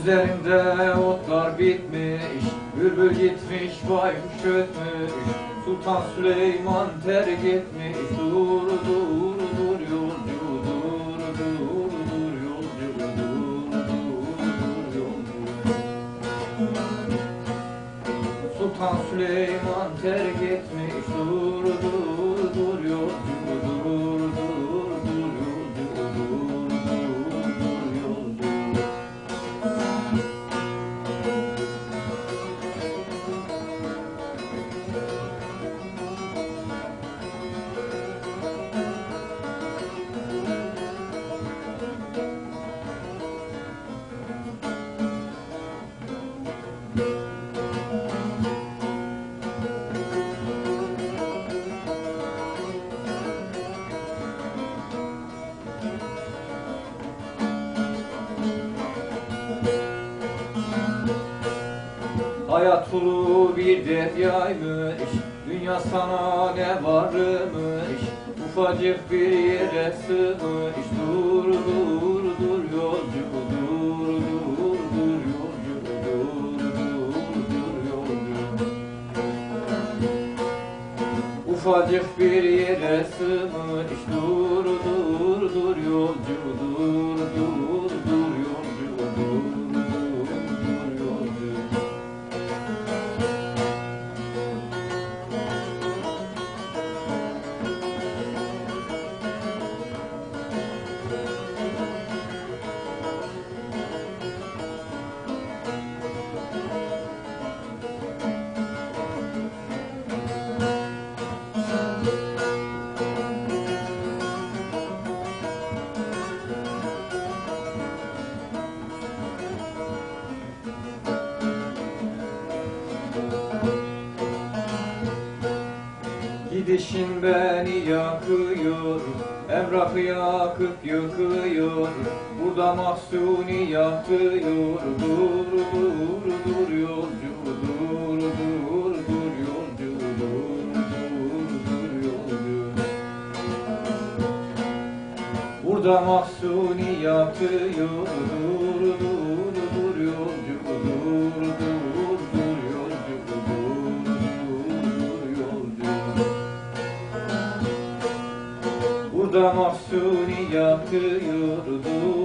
Üzerinde otlar bitmiş Bülbül gitmiş baykuş ötmüş Sultan Süleyman terk etmiş Durdu Sultan Süleyman terk etmiş Dur dur Hayat ulu bir dert yaymış Dünya sana ne varmış? Ufacık bir yere sığmış Dur dur dur yolcu Dur dur dur yolcu Dur dur dur yolcu. Ufacık bir yere sığmış Dur dur dur yolcu dur Gidişin beni yakıyor Emrahı yakıp yıkıyor Burada mahsuni yatıyor Dur dur dur yolcu Dur dur dur yolcu Dur dur dur yolcu. Burada mahsuni yatıyor Dur dur dur Burada Dur dur